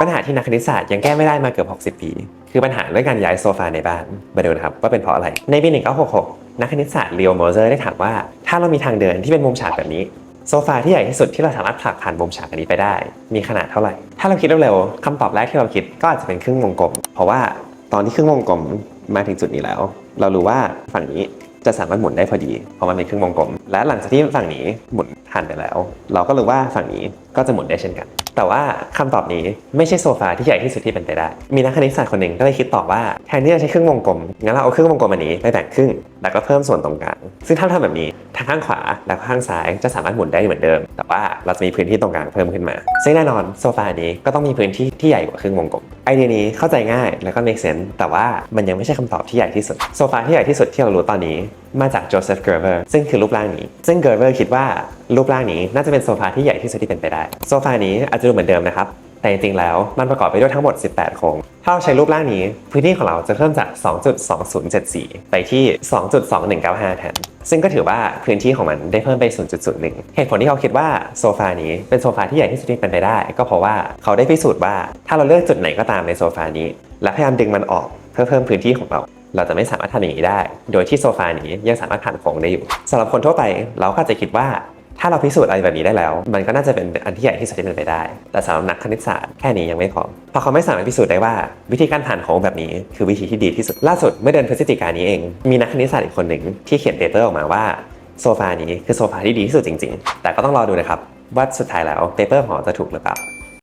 ปัญหาที่นักคณิตศาสตร์ยังแก้ไม่ได้มาเกือบ60 ปี คือปัญหาเรื่องการย้ายโซฟาในบ้าน มาดูนะครับว่าเป็นเพราะอะไร ในปี 1966 นักคณิตศาสตร์เลโอโมเซอร์ได้ถามว่า ถ้าเรามีทางเดินที่เป็นมุมฉากแบบนี้ โซฟาที่ใหญ่ที่สุดที่เราสามารถผลักผ่านมุมฉากอันนี้ไปได้ มีขนาดเท่าไหร่ ถ้าเราคิดเร็วๆคำตอบแรกที่เราคิดก็อาจจะเป็นครึ่งวงกลม เพราะว่าตอนที่ครึ่งวงกลมมาถึงจุดนี้แล้ว เรารู้ว่าฝั่งนี้จะสามารถหมุนได้พอดี เพราะมันเป็นครึ่งวงกลม และหลังจากที่ฝั่งนี้หมุนผ่านไปแล้ว เราก็รู้ว่าฝั่งนี้ก็จะหมุนได้เช่นกัน แต่ว่าคำตอบนี้ไม่ใช่โซฟาที่ใหญ่ที่สุดที่เป็นไปได้ มีนักคณิตศาสตร์คนหนึ่งก็เลยคิดต่อว่าแทนที่จะใช้ครึ่งวงกลมงั้นเราเอาครึ่งวงกลมอันนี้ไปแบ่งครึ่งแล้วก็เพิ่มส่วนตรงกลางซึ่งถ้าทำแบบนี้ทางข้างขวาและข้างซ้ายจะสามารถหมุนได้เหมือนเดิม แต่ว่าเราจะมีพื้นที่ตรงกลางเพิ่มขึ้นมาซึ่งแน่นอนโซฟานี้ก็ต้องมีพื้นที่ที่ใหญ่กว่าครึ่งวงกลม ไอเดียนี้เข้าใจง่ายแล้วก็ make sense แต่ว่ามันยังไม่ใช่คำตอบที่ใหญ่ที่สุด โซฟาที่ใหญ่ที่สุดที่เรารู้ตอนนี้มาจากโจเซฟเกอร์เวอร์ซึ่งคือรูปร่างนี้ ซึ่งเกอร์เวอร์คิดว่ารูปร่างนี้น่าจะเป็นโซฟาที่ใหญ่ที่สุดที่เป็นไปได้ โซฟานี้อาจจะดูเหมือนเดิมนะครับ แต่จริงๆแล้วมันประกอบไปด้วยทั้งหมด 18 โครง ถ้าเราใช้รูปร่างนี้ พื้นที่ของเราจะเพิ่มจาก 2.2074 ไปที่ 2.2195 แทน ซึ่งก็ถือว่าพื้นที่ของมันได้เพิ่มไป 0.01 เหตุผลที่เขาคิดว่าโซฟานี้เป็นโซฟาที่ใหญ่ที่สุดที่เป็นไปได้ ก็เพราะว่าเขาได้พิสูจน์ว่าถ้าเราเลือกจุดไหนก็ตามในโซฟานี้ และพยายามดึงมันออกเพื่อเพิ่มพื้นที่ของเราเราจะไม่สามารถทำอย่างนี้ได้ โดยที่โซฟานี้ยังสามารถผ่านโค้งได้อยู่สำหรับคนทั่วไปเราก็อาจจะคิดว่า ถ้าเราพิสูจน์อะไรแบบนี้ได้แล้ว มันก็น่าจะเป็นอันที่ใหญ่ที่สุดที่เป็นไปได้ แต่สำหรับนักคณิตศาสตร์แค่นี้ยังไม่พอเพราะเขาไม่สามารถพิสูจน์ได้ว่าวิธีการผ่านโค้งแบบนี้คือวิธีที่ดีที่สุดล่าสุดเมื่อเดือนพฤศจิกายนนี้เอง มีนักคณิตศาสตร์อีกคนหนึ่งที่เขียนเปเปอร์ออกมาว่าโซฟานี้คือโซฟาที่ดีที่สุดจริง ๆ แต่ก็ต้องรอดูนะครับว่าสุดท้ายแล้วเปเปอร์ของจะถูกหรือเปล่า